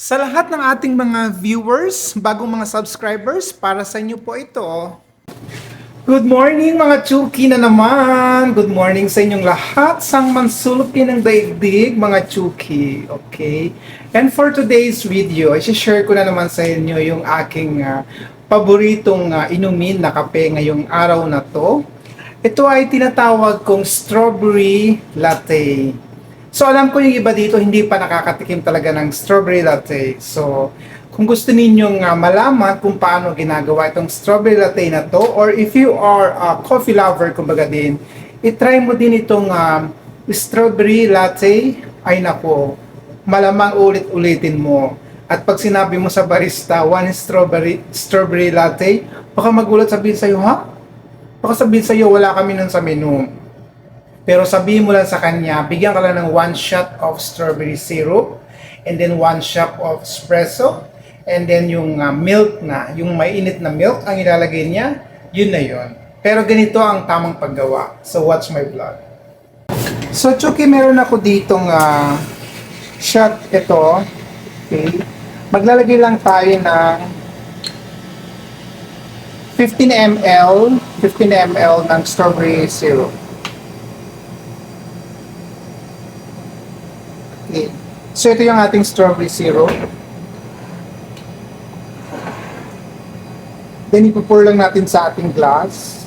Sa lahat ng ating mga viewers, bagong mga subscribers, para sa inyo po ito. Good morning mga Chuki na naman! Good morning sa inyong lahat, sang mansulupin ng daigdig mga Chuki. Okay? And for today's video, i-share ko na naman sa inyo yung aking ah, paboritong ah, inumin na kape ngayong araw na to. Ito ay tinatawag kong strawberry latte. So alam ko yung iba dito hindi pa nakakatikim talaga ng strawberry latte. So kung gusto ninyong uh, malaman kung paano ginagawa itong strawberry latte na to or if you are a coffee lover kumbaga din, itry mo din itong um, strawberry latte. Ay nako, malamang ulit-ulitin mo. At pag sinabi mo sa barista, one strawberry strawberry latte, baka magulat sabihin sa'yo, ha? Baka sabihin sa'yo, wala kami nun sa menu. Pero sabihin mo lang sa kanya, bigyan ka lang ng one shot of strawberry syrup, and then one shot of espresso, and then yung uh, milk na, yung mainit na milk ang ilalagay niya, yun na yun. Pero ganito ang tamang paggawa. So watch my vlog. So Chucky, meron ako ditong uh, shot ito. Okay. Maglalagay lang tayo ng 15 ml, 15 ml ng strawberry syrup. Okay. So ito yung ating strawberry syrup. Then ipupour lang natin sa ating glass.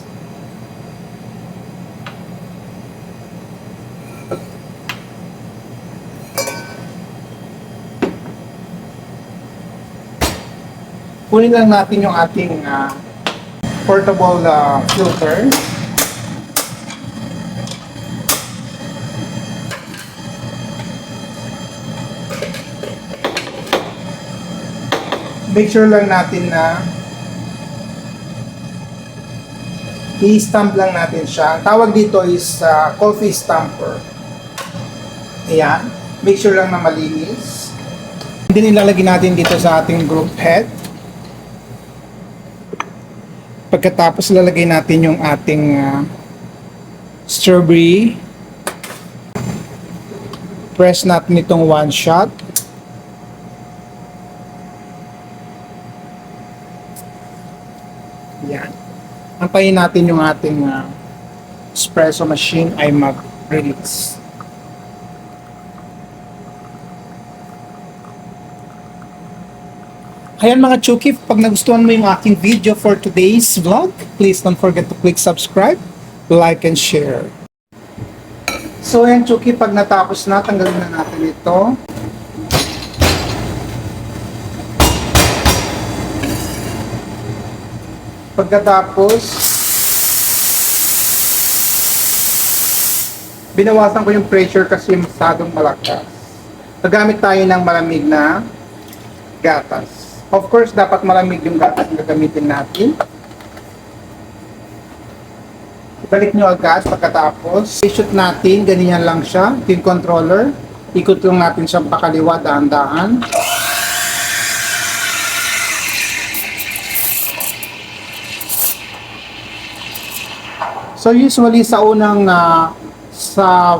Kunin lang natin yung ating ah, portable ah, filter. Make sure lang natin na i-stamp lang natin siya. Ang tawag dito is uh, coffee stamper. Ayan. Make sure lang na malinis. Hindi nilalagay natin dito sa ating group head. Pagkatapos lalagay natin yung ating uh, strawberry. Press natin itong one shot. Yan. Antayin natin yung ating uh, espresso machine ay mag-release. Ayan mga Chuki, pag nagustuhan mo yung aking video for today's vlog, please don't forget to click subscribe, like, and share. So ayan Chuki, pag natapos na, tanggalin na natin ito. Pagkatapos, binawasan ko yung pressure kasi masyadong malakas. Nagamit tayo ng malamig na gatas. Of course, dapat malamig yung gatas na gagamitin natin. Ibalik nyo agad pagkatapos. I-shoot natin, ganyan lang siya. Yung controller. Ikot lang natin siyang pakaliwa, dahan-dahan. So usually sa unang ah, sa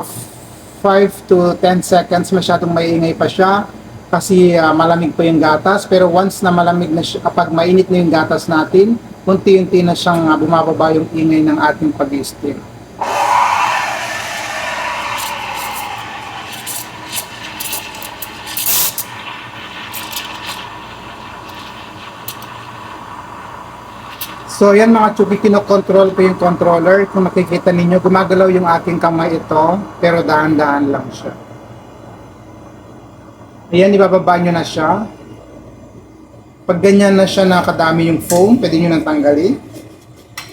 5 to 10 seconds masyadong maingay pa siya kasi ah, malamig pa yung gatas pero once na malamig na siya kapag mainit na yung gatas natin unti-unti na siyang ah, bumababa yung ingay ng ating pag-steam. So yan mga chubi, kinokontrol ko yung controller. Kung makikita ninyo, gumagalaw yung aking kamay ito, pero dahan-dahan lang siya. Ayan, ibababa nyo na siya. Pag ganyan na siya nakadami yung foam, pwede nyo nang tanggalin.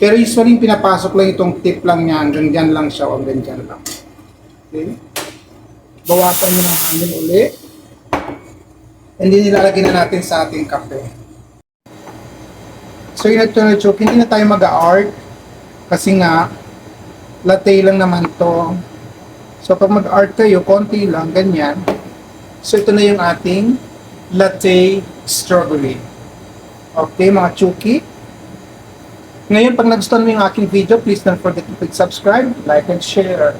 Pero usually pinapasok lang itong tip lang niya, hanggang lang siya, o hanggang lang. Okay? Bawasan nyo ng hangin uli. And then nilalagay na natin sa ating kape. So yun ito na joke, hindi na tayo mag-art kasi nga latte lang naman to. So pag mag-art kayo, konti lang, ganyan. So ito na yung ating latte strawberry. Okay mga chuki. Ngayon pag nagustuhan mo yung aking video, please don't forget to click subscribe, like, and share.